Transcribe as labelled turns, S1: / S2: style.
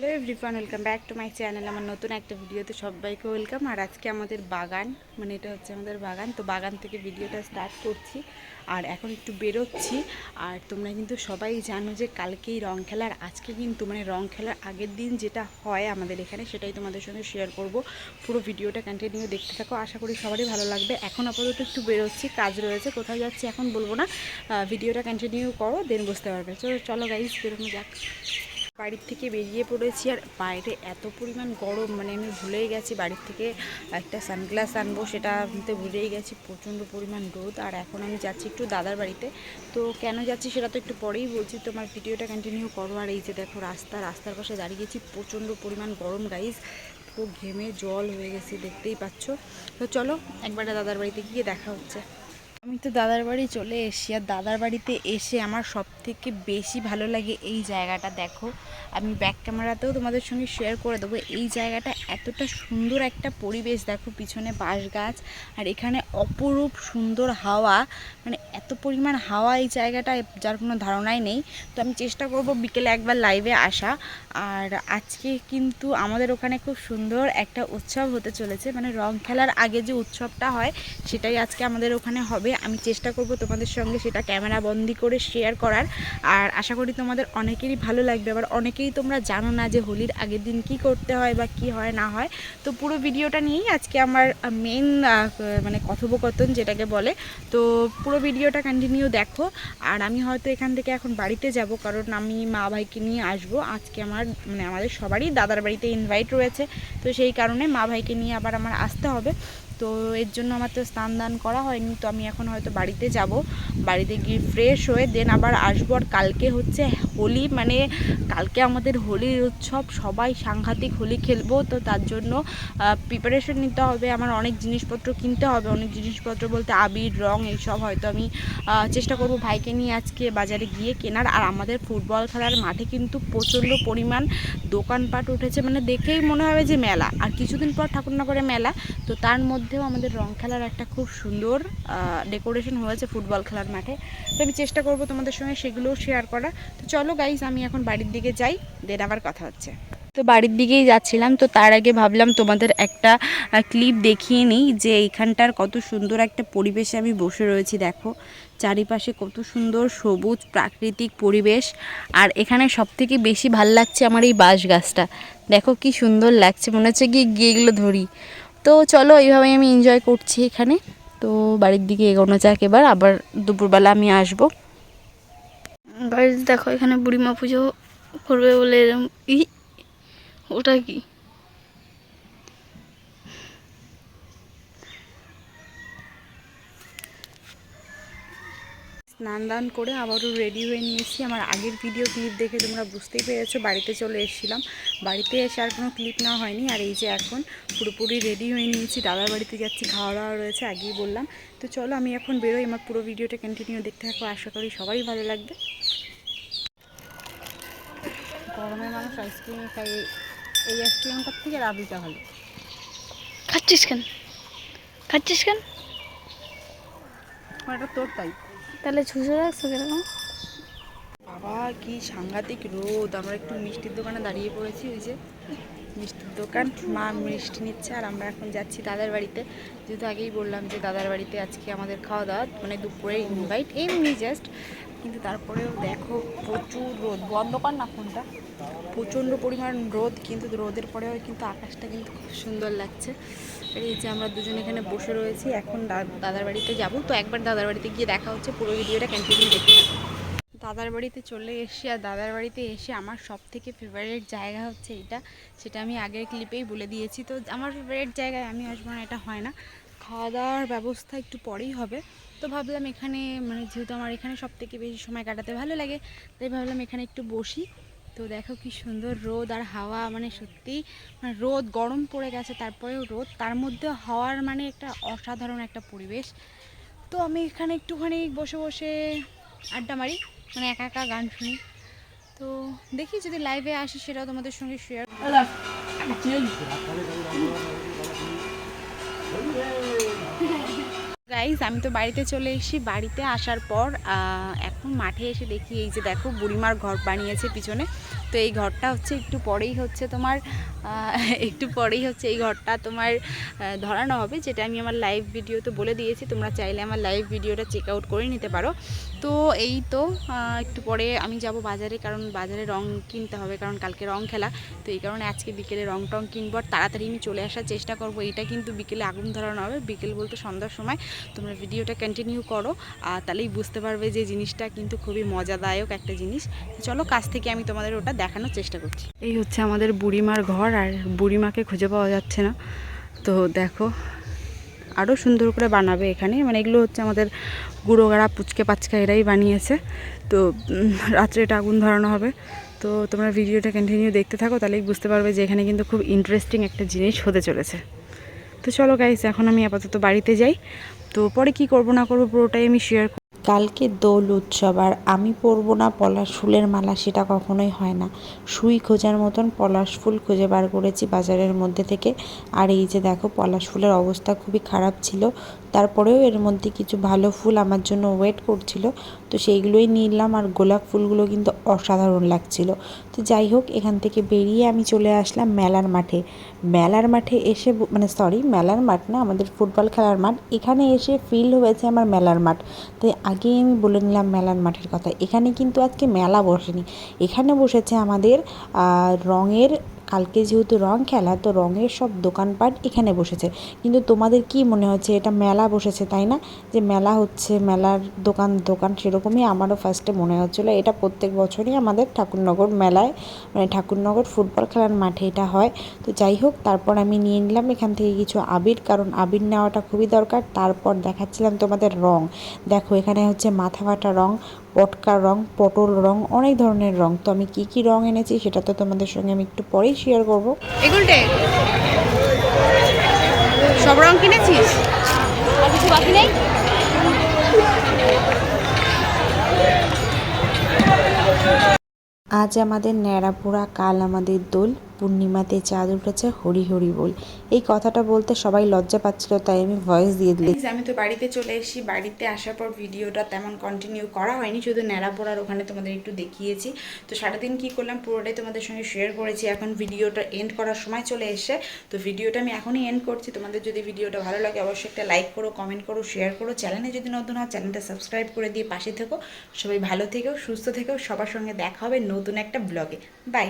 S1: Hello everyone, welcome back to my channel. আমার নতুন একটা ভিডিওতে সবাইকে ওয়েলকাম। আর আজকে আমাদের বাগান মানে এটা হচ্ছে আমাদের বাগান। তো বাগান থেকে ভিডিওটা স্টার্ট করছি। আর এখন একটু বেরোচ্ছি। আর তোমরা কিন্তু সবাই জানো যে কালকেই রং খেলার আজকে কিন্তু মানে রং খেলার আগের দিন যেটা হয় আমাদের এখানে, সেটাই তোমাদের সঙ্গে শেয়ার করব। পুরো ভিডিওটা কন্টিনিউ দেখতে থাকো। আশা করি সবারই ভালো লাগবে। এখন আপাতত একটু বেরোচ্ছি, কাজ রয়েছে। কোথায় যাচ্ছি এখন বলব না। ভিডিওটা কন্টিনিউ করো দেন বুঝতে পারবে। চলো চলো গাইজ বেরোনো যাক। বাড়ির থেকে বেরিয়ে পড়েছি আর বাইরে এত পরিমাণ গরম মানে আমি ভুলেই গেছি বাড়ির থেকে একটা সানগ্লাস আনব সেটা আনতে ভুলেই গেছি, প্রচণ্ড পরিমাণ রোদ আর এখন আমি যাচ্ছি একটু দাদার বাড়িতে। তো কেন যাচ্ছি সেটা তো একটু পরেই বলছি, তোমার ভিডিওটা কন্টিনিউ করো আর এই যে দেখো রাস্তা, রাস্তার পাশে দাঁড়িয়েছি প্রচণ্ড পরিমাণ গরম গাইজ পুরো ঘেমে জল হয়ে গেছে, দেখতেই পাচ্ছ। তো চলো একবারে দাদার বাড়িতে গিয়ে দেখা হচ্ছে। আমি তো দাদার বাড়ি চলে এসেছি, আর দাদার বাড়িতে এসে আমার সব থেকে বেশি ভালো লাগে এই জায়গাটা, দেখো। আমি ব্যাক ক্যামেরাতেও তোমাদের সঙ্গে শেয়ার করে দেবো, এই জায়গাটা এতটা সুন্দর একটা পরিবেশ, দেখো পিছনে বাঁশ গাছ আর এখানে অপরূপ সুন্দর হাওয়া মানে এত পরিমাণ হাওয়া এই জায়গাটায়, যার কোনো ধারণাই নেই। তো আমি চেষ্টা করব বিকেলে একবার লাইভে আসা, আর আজকে কিন্তু আমাদের ওখানে খুব সুন্দর একটা উৎসব হতে চলেছে মানে রং খেলার আগে যে উৎসবটা হয়, সেটাই আজকে আমাদের ওখানে হবে। আমি চেষ্টা করব তোমাদের সঙ্গে সেটা ক্যামেরা বন্দি করে শেয়ার করার। আর আশা করি তোমাদের অনেকেরই ভালো লাগবে। আবার অনেকেই তোমরা জানো না যে হোলির আগের দিন কি করতে হয় বা কি হয়, না হয়। তো পুরো ভিডিওটা নিয়েই আজকে আমার মেন মানে কথোপকথন যেটাকে বলে। তো পুরো ভিডিওটা কন্টিনিউ দেখো। আর আমি হয়তো এখান থেকে এখন বাড়িতে যাব, কারণ আমি মা ভাইকে নিয়ে আসব। আজকে আমার মানে আমাদের সবারই দাদার বাড়িতে ইনভাইট রয়েছে। তো সেই কারণে মা ভাইকে নিয়ে আবার আমার আসতে হবে। তো এর জন্য আমার তো স্নান দান করা হয়নি, তো আমি এখন হয়তো বাড়িতে যাব। বাড়িতে গিয়ে ফ্রেশ হয়ে দেন আবার আসব আর কালকে হচ্ছে হোলি মানে কালকে আমাদের হোলির উৎসব, সবাই সাংঘাতিক হোলি খেলব, তো তার জন্য প্রিপারেশন নিতে হবে, আমার অনেক জিনিসপত্র কিনতে হবে, অনেক জিনিসপত্র বলতে আবির, রং এইসব হয়তো আমি চেষ্টা করব ভাইকে নিয়ে আজকে বাজারে গিয়ে কেনার। আর আমাদের ফুটবল খেলার মাঠে কিন্তু প্রচণ্ড পরিমাণ দোকানপাট উঠেছে মানে দেখেই মনে হবে যে মেলা। আর কিছুদিন পর ঠাকুরনগরে মেলা, তো তার মধ্যেও আমাদের রং খেলার একটা খুব সুন্দর ডেকোরেশন হয়েছে ফুটবল খেলার মাঠে। তো আমি চেষ্টা করব তোমাদের সঙ্গে সেগুলোও শেয়ার করা তো চলো গাইজ আমি এখন বাড়ির দিকে যাই দেন আবার কথা হচ্ছে। তো বাড়ির দিকেই যাচ্ছিলাম, তো তার আগে ভাবলাম তোমাদের একটা ক্লিপ দেখিয়ে নিই যে এইখানটার কত সুন্দর একটা পরিবেশে আমি বসে রয়েছি, দেখো। চারিপাশে কত সুন্দর সবুজ প্রাকৃতিক পরিবেশ, আর এখানে সব থেকে বেশি ভালো লাগছে আমার এই বাঁশ গাছটা। দেখো কি সুন্দর লাগছে, মনে হচ্ছে গিয়ে গিয়ে এগুলো ধরি। তো চলো এইভাবেই আমি এনজয় করছি এখানে। তো বাড়ির দিকে এগোনো যাক এবার, আবার দুপুরবেলা আমি আসব।
S2: দেখো, এখানে বুড়িমা পুজো করবে বলে এরম ই, ওটা কি?
S1: স্নান দান করে আবারও রেডি হয়ে নিয়েছি। আমার আগের ভিডিও ক্লিপ দেখে তোমরা বুঝতেই পেরেছ, বাড়িতে চলে এসেছিলাম। বাড়িতে এসে আর কোনো ক্লিপ নেওয়া হয়নি। আর এই যে এখন পুরোপুরি রেডি হয়ে নিয়েছি। দাদার বাড়িতে যাচ্ছি খাওয়া দাওয়া রয়েছে, আগেই বললাম। তো চলো, আমি এখন বেরোই। আমার পুরো ভিডিওটা কন্টিনিউ দেখতে থাকো। আশা করি সবাই ভালো লাগবে। গরমে মানুষ আইসক্রিম খাই এই আইসক্রিমটার থেকে রাবিটা ভালো।
S2: খাচ্ছিস কেন? খাচ্ছিস কেন?
S1: এটা তোর তাই।
S2: তাহলে ছুঁচো রাখছো কীরকম
S1: বাবা কি সাংঘাতিক রোদ। আমরা একটু মিষ্টির দোকানে দাঁড়িয়ে পড়েছি ওই যে মিষ্টির দোকান। মা মিষ্টি নিচ্ছে আর আমরা এখন যাচ্ছি দাদার বাড়িতে। যেহেতু আগেই বললাম যে দাদার বাড়িতে আজকে আমাদের খাওয়া দাওয়া মানে দুপুরে ইনভাইট এমনি জাস্ট কিন্তু তারপরেও দেখো প্রচুর রোদ। বন্ধ কর না ফোনটা। প্রচণ্ড পরিমাণ রোদ, কিন্তু রোদের পরেও কিন্তু আকাশটা কিন্তু খুব সুন্দর লাগছে। এই যে আমরা দুজন এখানে বসে রয়েছি, এখন দাদার বাড়িতে যাব। তো একবার দাদার বাড়িতে গিয়ে দেখা হচ্ছে, পুরো ভিডিওটা কন্টিনিউ দেখতে থাকো। দাদার বাড়িতে চলে এসেছি, আর দাদার বাড়িতে এসে আমার সব থেকে ফেভারিট জায়গা হচ্ছে এটা। সেটা আমি আগের ক্লিপেই বলে দিয়েছি। তো আমার ফেভারিট জায়গায় আমি আসব না, এটা হয় না। খাওয়া দাওয়ার ব্যবস্থা একটু পরেই হবে। তো ভাবলাম এখানে মানে যেহেতু আমার এখানে সব থেকে বেশি সময় কাটাতে ভালো লাগে, তাই ভাবলাম এখানে একটু বসি। তো দেখো কি সুন্দর রোদ আর হাওয়া মানে সত্যি মানে রোদ গরম পড়ে গেছে, তারপরেও রোদ, তার মধ্যে হাওয়ার মানে একটা অসাধারণ একটা পরিবেশ। তো আমি এখানে একটুখানি বসে বসে আড্ডা মারি মানে একা একা গান শুনি। তো দেখি যদি লাইভে আসি, সেটাও তোমাদের সঙ্গে শেয়ার গাইজ আমি তো বাড়িতে চলে এসেছি। বাড়িতে আসার পর এখন মাঠে এসে দেখি, এই যে দেখো, বুড়িমার ঘর বানিয়েছে পিছনে। তো এই ঘরটা হচ্ছে একটু পরেই হচ্ছে তোমার একটু পরেই হচ্ছে এই ঘরটা তোমার ধরানো হবে, যেটা আমি আমার লাইভ ভিডিওতে বলে দিয়েছি। তোমরা চাইলে আমার লাইভ ভিডিওটা চেক আউট করে নিতে পারো। তো এই তো একটু পরে আমি যাব বাজারে, কারণ বাজারে রং কিনতে হবে, কারণ কালকে রং খেলা। তো এই কারণে আজকে বিকেলে রং টং কিনবো, আর তাড়াতাড়ি আমি চলে আসার চেষ্টা করব। এটা কিন্তু বিকেলে আগুন ধরানো হবে, বিকেল বলতে সন্ধ্যার সময়। তোমরা ভিডিওটা কন্টিনিউ করো, আর তাহলেই বুঝতে পারবে যে জিনিসটা কিন্তু খুবই মজাদায়ক একটা জিনিস। চলো, কাছ থেকে আমি তোমাদের ওটা দেখানোর চেষ্টা করছি। এই হচ্ছে আমাদের বুড়িমার ঘর আর বুড়িমাকে খুঁজে পাওয়া যাচ্ছে না। তো দেখো আরও সুন্দর করে বানাবে এখানে। মানে এগুলো হচ্ছে আমাদের গুঁড়োগাড়া, পুচকে পাচকা এরাই বানিয়েছে। তো রাত্রে এটা আগুন ধরানো হবে। তো তোমরা ভিডিওটা কন্টিনিউ দেখতে থাকো, তাহলেই বুঝতে পারবে যে এখানে কিন্তু খুব ইন্টারেস্টিং একটা জিনিস হতে চলেছে। তো চলো গাইস এখন আমি আপাতত বাড়িতে যাই। তো পরে কি করব না করব পুরোটাই আমি শেয়ার
S3: কালকে দোল উৎসব আর আমি পরবো না পলাশ ফুলের মালা সেটা কখনোই হয় না। সুই খোঁজার মতন পলাশ ফুল খুঁজে বার করেছি বাজারের মধ্যে থেকে। আর এই যে দেখো পলাশ ফুলের অবস্থা খুবই খারাপ ছিল। তারপরেও এর মধ্যে কিছু ভালো ফুল আমার জন্য ওয়েট করছিল। তো সেইগুলোই নিলাম আর গোলাপ ফুলগুলো কিন্তু অসাধারণ লাগছিল। তো যাই হোক, এখান থেকে বেরিয়ে আমি চলে আসলাম মেলার মাঠে। মেলার মাঠে এসে মানে সরি মেলার মাঠ না, আমাদের ফুটবল খেলার মাঠ। এখানে এসে ফিল হয়েছে আমার মেলার মাঠ। তাই আগেই আমি বলে নিলাম মেলার মাঠের কথা। এখানে কিন্তু আজকে মেলা বসেনি। এখানে বসেছে আমাদের রঙের কালকে যেহেতু রং খেলা, তো রঙের সব দোকানপাট এখানে বসেছে। কিন্তু তোমাদের কি মনে হচ্ছে, এটা মেলা বসেছে, তাই না? যে মেলা হচ্ছে, মেলার দোকান দোকান সেরকমই আমারও ফার্স্টে মনে হচ্ছিল। এটা প্রত্যেক বছরই আমাদের ঠাকুরনগর মেলায় মানে ঠাকুরনগর ফুটবল খেলার মাঠে এটা হয়। তো যাই হোক, তারপর আমি নিয়ে নিলাম এখান থেকে কিছু আবির, কারণ আবির নেওয়াটা খুবই দরকার। তারপর দেখাচ্ছিলাম তোমাদের রং। দেখো, এখানে হচ্ছে মাথা ফাটা রং পটকা রং পটল রং অনেক ধরনের রং। তো আমি কি কি রং এনেছি সেটা তো তোমাদের সঙ্গে আমি একটু পরেই শেয়ার করব।
S1: এগুলটে? সব রং কিনেছিস?
S2: আর কিছু বাকি নেই?
S3: আজ আমাদের ন্যাড়াপোড়া কাল আমাদের দোল। পূর্ণিমাতে চাঁদ উঠেছে হরি হরি বল। এই কথাটা বলতে সবাই লজ্জা পাচ্ছিল তাই আমি ভয়েস দিয়ে
S1: Guys, আমি তো বাড়িতে চলে এসেছি। বাড়িতে আসার পর ভিডিওটা তেমন কন্টিনিউ করা হয়নি শুধু ন্যাড়া পড়ার ওখানে তোমাদের একটু দেখিয়েছি। তো সারাদিন কি করলাম পুরোটাই তোমাদের সঙ্গে শেয়ার করেছি। এখন ভিডিওটা এন্ড করার সময় চলে এসে তো ভিডিওটা আমি এখনই এন্ড করছি। তোমাদের যদি ভিডিওটা ভালো লাগে অবশ্যই একটা লাইক করো কমেন্ট করো শেয়ার করো। চ্যানেলে যদি নতুন হয় চ্যানেলটা সাবস্ক্রাইব করে দিয়ে পাশে থেকো। সবাই ভালো থেকো সুস্থ থেকো। সবার সঙ্গে দেখা হবে নতুন একটা ব্লগে বাই